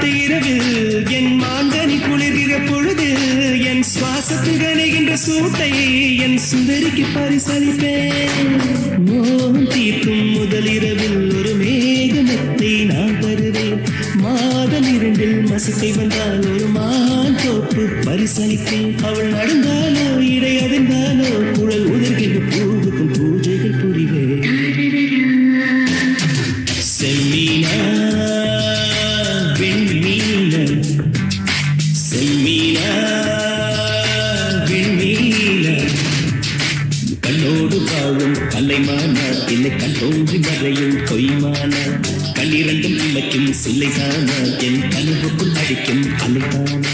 காற்று இரவில் என் மாந்தனி குளிர்கிற பொழுது என் சுவாசத்தில் கணிகின்ற சூட்டை என் சுந்தரிக்கு பரிசளிப்பேன். மோகம் தீர்க்கும் முதல் இரவில் ஒரு மேகமத்தை நான் தருவேன். மாதம் இரண்டில் மசத்தை வந்தால் ஒரு மான் தோப்பு பரிசளிப்பேன். அவள் நடந்தாலோ இடை அதிர்ந்தாலோ குழல் உதிர்கின்ற பூவுக்கும் பூஜைகள் புரிவேன். செம்மீனா செம்மீனா வெண்மீனா வாழும் கலைமானா இல்லை கண்ணோடு மறையும் கொய்மானா கண்ணிரண்டும் இமைக்கும் சில்லைதானா என் கனவுக்குள் அடிக்கும் அழுதான.